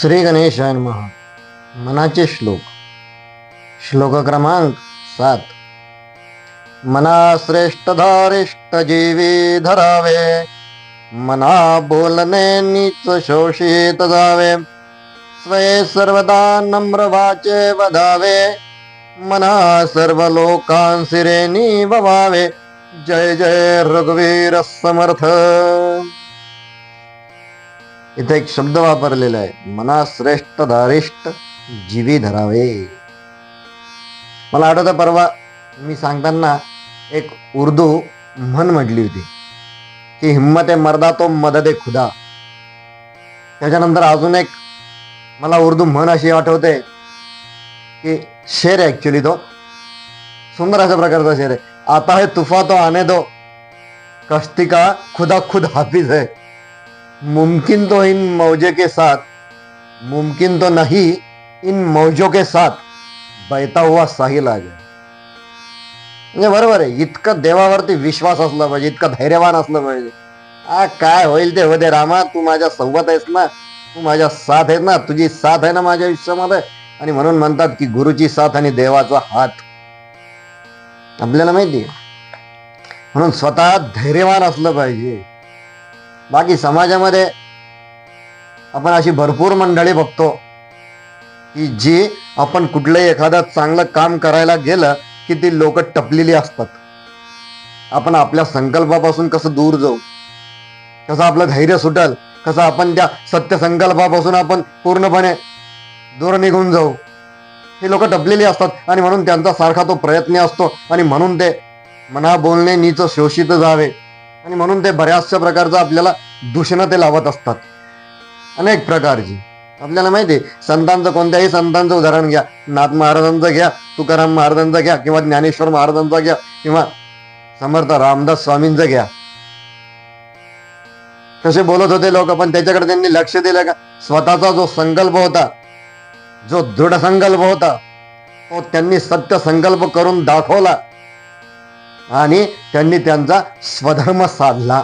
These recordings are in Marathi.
श्री गणेशाय महा मनाचे श्लोक. श्लोक क्रमांक सात. मना श्रेष्ठ धारिष्ट जीवी धरावे. मना बोलणे नीच शोषित जावे. स्वये सर्वदा नम्र वाचे वधावे. मना सर्व लोकांसिरे निववावे जय जय रघुवीर समर्थ. इथे एक शब्द वापरलेला आहे. मना श्रेष्ठ धारिष्ट जीवी धरावे. मला आठवतं परवा मी सांगताना एक उर्दू म्हण म्हटली होती की हिम्मत आहे मर्दा तो मदद ए खुदा. त्याच्यानंतर अजून एक मला उर्दू म्हण अशी आठवते की शेर आहे ॲक्च्युली तो. सुंदर अशा प्रकारचा शेर आहे. आता हे तुफा तो आने दो. कश्ती का खुदा खुद हाफिज आहे मुमकिन तो इन मौजे के साथ मुमकिन तो नहीं इन मौजों के साथ बहता हुआ साहिल आ गया म्हणजे बरोबर आहे इतकं देवावरती विश्वास असला पाहिजे इतकं धैर्यवान असलं पाहिजे। आ काय होईल ते होते रामा तू माझ्या सोबत आहेस ना तू माझ्या साथ आहेस ना तुझी साथ आहे ना माझ्या आयुष्यामध्ये आणि म्हणून म्हणतात की गुरुची साथ आणि देवाचा हात. आपल्याला माहिती म्हणून स्वतः धैर्यवान असलं पाहिजे. बाकी समाजामध्ये आपण अशी भरपूर मंडळी बघतो की जी आपण कुठलंही एखादं चांगलं काम करायला गेलं की ती लोक टपलेली असतात. आपण आपल्या संकल्पापासून कसं दूर जाऊ? कसं आपलं धैर्य सुटल? कसं आपण त्या सत्य संकल्पापासून आपण पूर्णपणे दूर निघून जाऊ? हे लोक टपलेली असतात आणि म्हणून त्यांचा सारखा तो प्रयत्न असतो आणि म्हणून ते मना बोलणे नीच शोषित जावे. आणि म्हणून ते बऱ्याचशा प्रकारचं आपल्याला दूषणं ते लावत असतात. अनेक प्रकारची. आपल्याला माहिती आहे संतांचं कोणत्याही संतांचं उदाहरण घ्या. नाथ महाराजांचं घ्या तुकाराम महाराजांचं घ्या किंवा ज्ञानेश्वर महाराजांचं घ्या किंवा समर्थ रामदास स्वामींचं घ्या. कसे बोलत होते लोक पण त्याच्याकडे त्यांनी लक्ष दिलं का? स्वतःचा जो संकल्प होता जो दृढ संकल्प होता तो त्यांनी सत्य संकल्प करून दाखवला. आणि त्यांनी त्यांचा स्वधर्म साधला.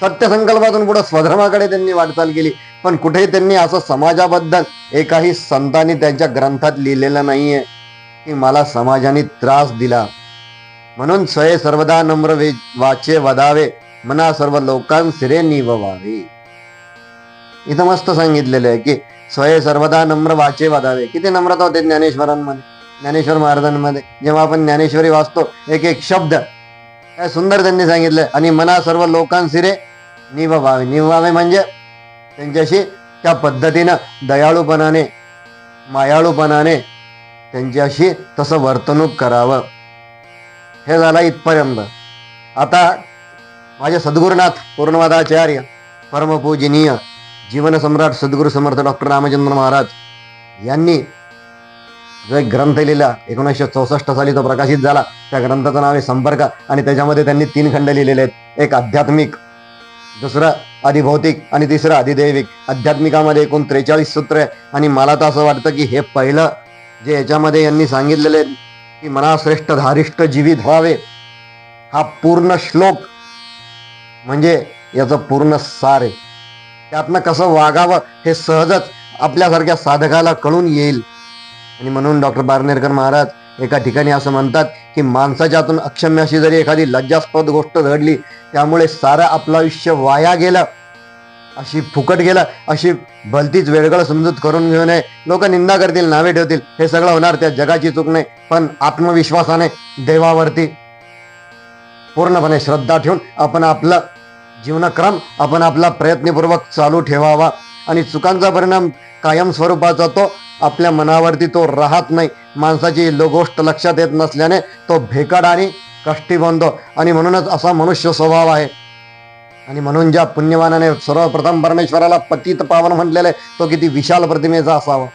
सत्य संकल्पातून पुढे स्वधर्माकडे त्यांनी वाटचाल केली. पण कुठेही त्यांनी असं समाजाबद्दल एकाही संतांनी त्यांच्या ग्रंथात लिहिलेलं नाहीये की मला समाजाने त्रास दिला. म्हणून स्वये सर्वदा नम्र वाचे वदावे मना सर्व लोकांसिरे निववावे. इथं मस्त सांगितलेलं आहे की स्वय सर्वदा नम्र वाचे वदावे. किती नम्रता होते ज्ञानेश्वरांमध्ये. ज्ञानेश्वर महाराजांमध्ये. जेव्हा आपण ज्ञानेश्वरी वाचतो एक एक शब्द. काय सुंदर त्यांनी सांगितलं. आणि मना सर्व लोकांसिरे निववावे निववावे म्हणजे त्यांच्याशी त्या पद्धतीनं दयाळूपणाने मायाळूपणाने त्यांच्याशी तसं वर्तणूक करावं. हे झालं इथपर्यंत. आता माझे सद्गुरुनाथ पूर्णवादाचार्य परमपूजनीय जीवनसम्राट सद्गुरू समर्थ डॉक्टर रामचंद्र महाराज यांनी जो एक ग्रंथ लिहिला एकोणीसशे चौसष्ट साली तो प्रकाशित झाला त्या ग्रंथाचं नाव आहे संपर्क आणि त्याच्यामध्ये त्यांनी तीन खंड लिहिलेले आहेत. एक आध्यात्मिक दुसरं अधिभौतिक आणि तिसरं अधिदैविक. आध्यात्मिकामध्ये एकूण त्रेचाळीस सूत्र आहे आणि मला तर असं वाटतं की हे पहिलं जे याच्यामध्ये यांनी सांगितलेले आहे की मनाश्रेष्ठ धारिष्ट जीवित व्हावे हा पूर्ण श्लोक म्हणजे याचं पूर्ण सार आहे. त्यातनं कसं वागावं हे सहजच आपल्यासारख्या साधकाला कळून येईल. आणि म्हणून डॉक्टर बारनेरकर महाराज एका ठिकाणी असं म्हणतात की माणसाच्या हातून अक्षम्य अशी जरी एखादी लज्जास्पद गोष्ट घडली त्यामुळे सारं आपलं आयुष्य वाया गेलं अशी फुकट गेलं अशी भलतीच वेगळं समजूत करून घेऊ नये. लोक निंदा करतील नावे ठेवतील हे सगळं होणार त्या जगाची चूक नाही पण आत्मविश्वासाने देवावरती पूर्णपणे श्रद्धा ठेवून आपण आपलं जीवनक्रम आपण आपला प्रयत्नपूर्वक चालू ठेवावा. आणि चुकांचा परिणाम कायम स्वरूपाचा तो आपल्या मनावरती तो राहत नाही. माणसाची लोगोष्ट लक्षात येत नसल्याने तो भेकाड आणि कष्टी बनतो आणि म्हणूनच असा मनुष्य स्वभाव आहे. आणि म्हणून ज्या पुण्यवानाने सर्वप्रथम परमेश्वराला पतित पावन म्हटलेलं आहे तो किती विशाल प्रतिमेचा असावा.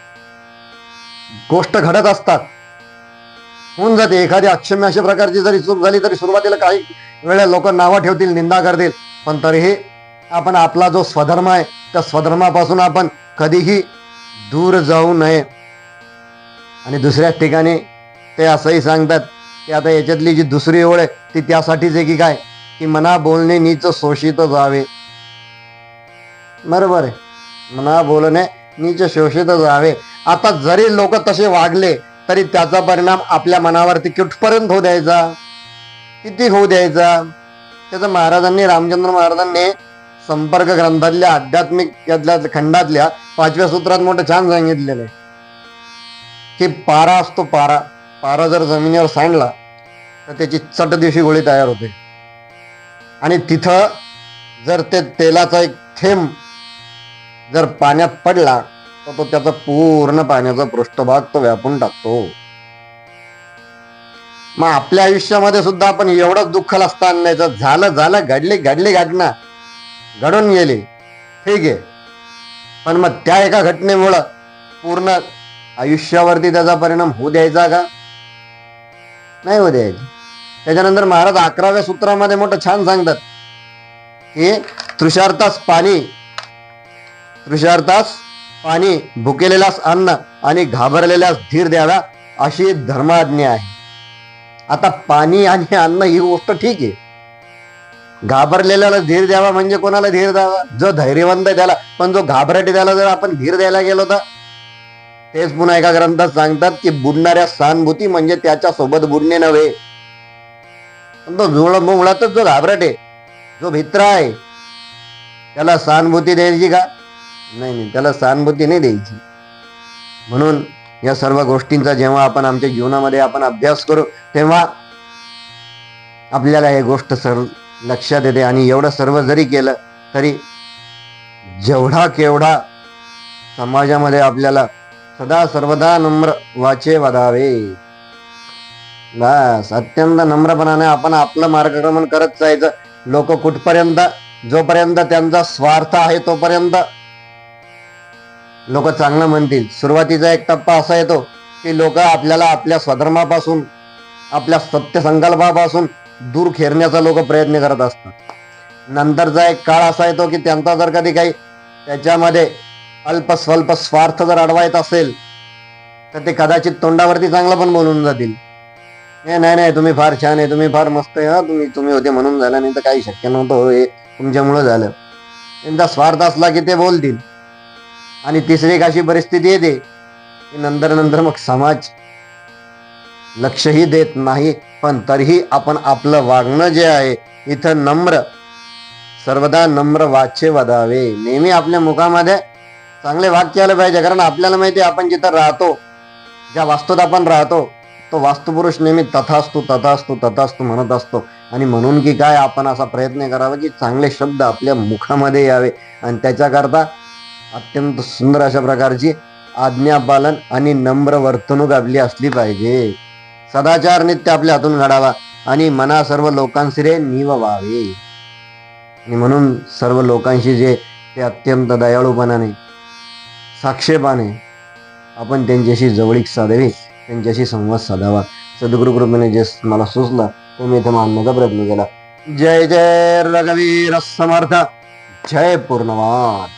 गोष्ट घडत असतात. होऊन जाते. एखादी अक्षम्य अशा प्रकारची जरी चूक झाली तरी सुरुवातीला काही वेळा लोक नावं ठेवतील निंदा करतील. पण तरीही आपण आपला जो स्वधर्म आहे त्या स्वधर्मापासून आपण कधीही दूर जाऊ नये. आणि दुसऱ्याच ठिकाणी ते असंही सांगतात की आता याच्यातली जी दुसरी ओळ आहे ती त्यासाठीच आहे की काय? की मना बोलणे नीच शोषित जावे. बरोबर आहे. मना बोलणे नीच शोषितच जावे. आता जरी लोक तसे वागले तरी त्याचा परिणाम आपल्या मनावरती कुठपर्यंत होऊ द्यायचा? किती होऊ द्यायचा? त्याचं महाराजांनी रामचंद्र महाराजांनी संपर्क ग्रंथातल्या आध्यात्मिक यातल्या खंडातल्या पाचव्या सूत्रात मोठं छान सांगितलेलं आहे. की पारा असतो पारा. पारा जर जमिनीवर सांडला तर त्याची चट दिवशी गोळी तयार होते. आणि तिथं जर ते तेलाचा एक थेंब जर पाण्यात पडला तर तो त्याचा पूर्ण पाण्याचा पृष्ठभाग तो व्यापून टाकतो. मग आपल्या आयुष्यामध्ये सुद्धा आपण एवढंच दुःख असतं आणण्याचं झालं झालं घडले घडले घटना घडून गेली. ठीक आहे. पण मग त्या एका घटनेमुळं पूर्ण आयुष्यावरती त्याचा परिणाम होऊ द्यायचा का? नाही होऊ द्यायचा. त्याच्यानंतर महाराज अकराव्या सूत्रामध्ये मोठं छान सांगतात की तृषार्थास पाणी तृषार्थास पाणी भुकेलेल्यास अन्न आणि घाबरलेल्यास धीर द्यावा अशी धर्माज्ञा आहे. आता पाणी आणि अन्न ही गोष्ट ठीक आहे. घाबरलेल्याला धीर द्यावा म्हणजे कोणाला धीर द्यावा? जो धैर्यवंत आहे त्याला. पण जो घाबरटे त्याला जर आपण धीर द्यायला गेलो तर? तेच पुन्हा एका ग्रंथात सांगतात की बुडणाऱ्या सहानुभूती म्हणजे त्याच्या सोबत बुडणे नव्हे. तो जुळ मुळातच जो घाबरट आहे जो भित्र आहे त्याला सहानुभूती द्यायची का? नाही नाही त्याला सहानुभूती नाही द्यायची. म्हणून या सर्व गोष्टींचा जेव्हा आपण आमच्या जीवनामध्ये आपण अभ्यास करू तेव्हा आपल्याला हे गोष्ट सर लक्षात येते आणि एवढं सर्व जरी केलं तरी जेवढा केवढा समाजामध्ये आपल्याला सदा सर्वदा नम्र वाचे वधावे बस अत्यंत नम्रपणाने आपण आपलं मार्गक्रमण करत जायचं. लोक कुठपर्यंत जोपर्यंत त्यांचा स्वार्थ आहे तोपर्यंत लोक चांगलं म्हणतील. सुरुवातीचा एक टप्पा असा येतो की लोक आपल्याला आपल्या स्वधर्मापासून आपल्या सत्य संकल्पापासून दूर खेरण्याचा लोक प्रयत्न करत असतात. नंतरचा एक काळ असा येतो की त्यांचा जर कधी काही त्याच्यामध्ये अल्प स्वल्प स्वार्थ जर अडवायत असेल तर ते कदाचित तोंडावरती चांगलं पण बोलून जातील. हे नाही नाही तुम्ही फार छान आहे तुम्ही फार मस्त आहे हा तुम्ही तुम्ही होते म्हणून झालं नाही तर काही शक्य नव्हतं हो हे तुमच्यामुळं झालं. त्यांचा स्वार्थ असला की ते बोलतील. आणि तिसरी एक अशी परिस्थिती येते की नंतर नंतर मग समाज लक्षही देत नाही पण तरीही आपण आपलं वागणं जे आहे इथं नम्र सर्वदा नम्र वाच्य वदावे. नेहमी आपल्या मुखामध्ये चांगले वाक्य आलं पाहिजे कारण आपल्याला माहिती आहे आपण जिथं राहतो ज्या वास्तूत आपण राहतो तो वास्तुपुरुष नेहमी तथास्तू तथास्तू तथास्तू म्हणत असतो. आणि म्हणून की काय आपण असा प्रयत्न करावा की चांगले शब्द आपल्या मुखामध्ये यावे. आणि त्याच्याकरता अत्यंत सुंदर अशा प्रकारची आज्ञापालन आणि नम्र वर्तणूक आपली असली पाहिजे. सदाचार नित्य आपल्या हातून घडावा आणि मना सर्व लोकांशी रे निव व्हावे. आणि म्हणून सर्व लोकांशी जे ते अत्यंत दयाळूपणाने साक्षेपाने आपण त्यांच्याशी जवळीक साधावी त्यांच्याशी संवाद साधावा. सद्गुरुकृपेने जे मला सुचला तो मी इथे मानण्याचा प्रयत्न केला. जय जय रघवीर समर्थ. जय पूर्णवाद.